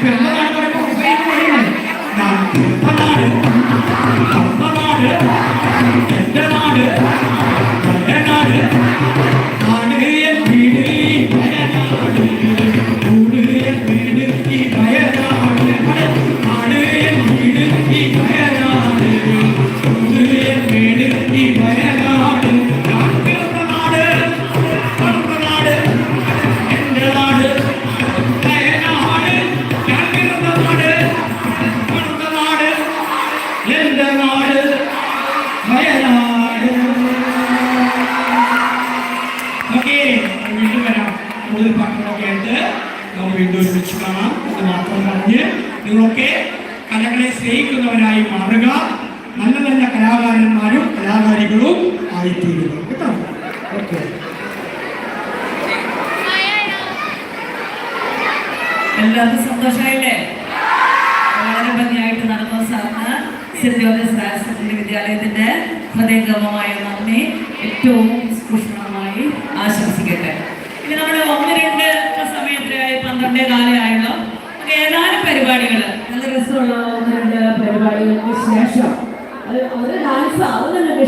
เป็นแรกไม่ต้องเสียเลยนำถึงพลระเจ้า കൂടുതൽ പാട്ടുകളൊക്കെ ആയിട്ട് നമുക്ക് വീണ്ടും ഒരുമിച്ച് കാണാം. എന്ന് മാത്രം പറഞ്ഞ് നിങ്ങളൊക്കെ കലകളെ സ്നേഹിക്കുന്നവരായി മാറുക. നല്ല നല്ല കലാകാരന്മാരും കലാകാരികളും ആയിത്തീരുക. കേട്ടോ? ഓക്കെ. എല്ലാവർക്കും സന്തോഷമായില്ലേ? വളരെ ഭംഗിയായിട്ട് നടന്ന സാറിന് സെന്റ് സെക്കൻഡറി വിദ്യാലയത്തിന്റെ ഹൃദയംഗമമായ നന്ദി. ഏറ്റവും രസമുള്ള ഒന്ന് രണ്ട് പരിപാടികൾക്ക് ശേഷം. അത് ഒരു ഡാൻസ് അത് നിങ്ങൾക്ക്